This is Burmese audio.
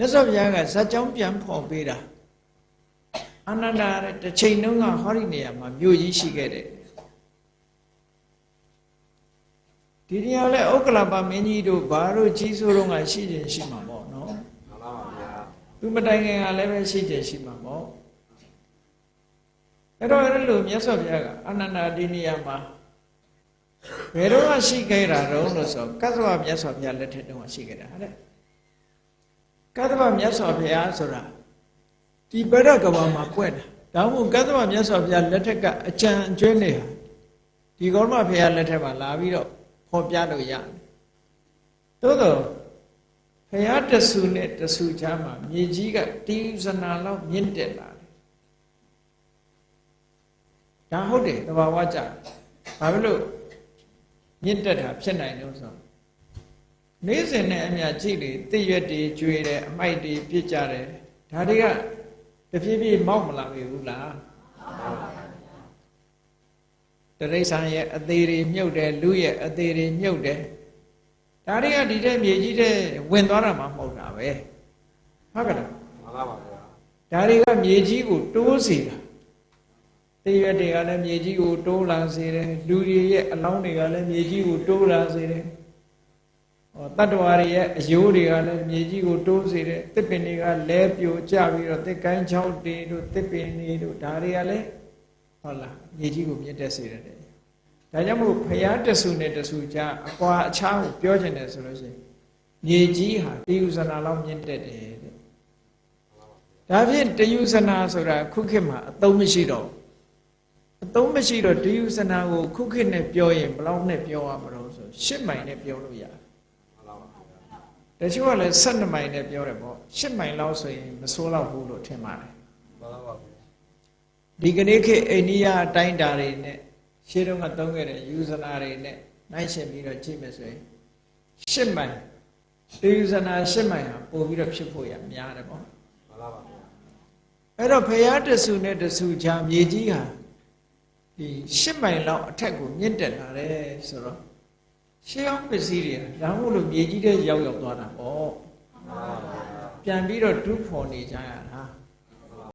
မြတ်စွာဘုရားကဇာကြောင်းပြန်ဖော်ပေးတာအာနန္ဒာတဲ့တစ်ချိန်လုံးကဟောဒီနေရာမှာမြို့ကြီးရှိခဲ့တယ်ဒီနေရာလဲဥက္ကလပမင်းကြီးတို့ဘာတို့ကြီးစိုးတော့ကရှိခြင်းရှိမှာပေါ့နော်မှန်ပါပါဗျာသူမတိုင်ခင်ကလည်းပဲရှိခြင်းရှိမှာပေါ့အဲ့တော့အဲ့လိုမြတ်စွာဘုရားကအာနန္ဒာဒီနေရာမှာဘယ်တော့မှရှိခဲ့တာတုံးလို့ဆိုကသဗ္ဗမြတ်စွာဘုရားလက်ထက်တုန်းကရှိခဲ့တာဟုတ်တယ် ကသဗ္ဗမြတ်စွာဘုရားဆိုတာဒီဗရဒကဘာမှာပွင့်တာဒါမှမဟုတ်ကသဗ္ဗမြတ်စွာဘုရားလက်ထက်ကအကြံအကျွဲနေဟာဒီကောမဘုရားလက်ထက်မှာလာပြီးတော့ဖော်ပြလို့ရတယ်သို့တော့ဘုရားတဆူနဲ့တဆူချားမှာမြေကြီးကတိဥဇနာလောက်မြင့်တက်လာတယ်ဒါဟုတ်တယ်တဘာဝကြဘာဖြစ်လို့မြင့်တက်တာဖြစ်နိုင်လို့ဆိုတော့ နေ့စဉ်နဲ့အမြကြည့်လေတည့်ရွက်တွေကျွေတယ်အမိုက်တွေပြစ်ကြတယ်ဒါတွေကတဖြည်းဖြည်းမောက်မလာပြီဘူးလားတရိษံရဲ့အသေးတွေမြုပ်တယ်လူရဲ့အသေးတွေမြုပ်တယ်ဒါတွေကဒီတဲ့မြေကြီးတဲ့ဝင်သွားတာမှမဟုတ်တာပဲဟုတ်ကဲ့လားမှန်ပါပါဗျာဒါတွေကမြေကြီးကိုတိုးစေတာတည့်ရွက်တွေကလည်းမြေကြီးကိုတိုးလာစေတယ်လူတွေရဲ့အလောင်းတွေကလည်းမြေကြီးကိုတိုးလာစေတယ်ဟော တတ္တဝါတွေရဲ့အယိုးတွေကလည်းမြေကြီးကိုတိုးစေတယ်တစ်ပင်တွေကလဲပြိုကျပြီးတော့တစ်ကိုင်းချောင်းတွေတို့တစ်ပင်တွေတို့ဒါတွေကလည်းဟုတ်လားမြေကြီးကိုမြင့်တက်စေတယ်တဲ့ဒါကြောင့်မို့ဖရာတဆူနဲ့တဆူကြားအကွာအချားကိုပြောချင်တယ်ဆိုလို့ရှိရင်မြေကြီးဟာတိဥဇနာလောက်မြင့်တက်တယ်တဲ့ဒါဖြင့်တယုဇနာဆိုတာခုခေတ်မှာအသုံးမရှိတော့ဘူးအသုံးမရှိတော့တယုဇနာကိုခုခေတ်နဲ့ပြောရင်ဘယ်လောက်နဲ့ပြောရမလို့ဆိုရှစ်မိုင်နဲ့ပြောလို့ရတယ်မှန်ပါပါဗျာ တချို့ကလည်း12မိုင်နဲ့ပြောတယ်ပေါ့ရှစ်မိုင်လောက်ဆိုရင်မဆိုးတော့ဘူးလို့ထင်ပါတယ်မှန်ပါပါဗျာဒီကနေ့ခေတ်အိန္ဒိယအတိုင်းတာတွေနဲ့ရှေးတုန်းကသုံးခဲ့တဲ့ယူဇနာတွေနဲ့နိုင်ရှင်ပြီးတော့ကြည့်မယ်ဆိုရင်ရှစ်မိုင်တယုဇနာရှစ်မိုင်ဟာပို့ပြီးတော့ဖြစ်ဖို့ရများတယ်ပေါ့မှန်ပါပါဗျာအဲ့တော့ဖရာတဆူနဲ့တဆူချာမြေကြီးဟာဒီရှစ်မိုင်လောက်အထက်ကိုမြင့်တက်လာတယ်ဆိုတော့ ရှေးအောင်ပစ္စည်းတွေကဒါမှမဟုတ်လို့မြေကြီးတဲ့ရောက်ရောက်သွားတာပေါ့မှန်ပါပါဗျာပြန်ပြီးတော့ဒုဖော်နေကြရတာမှ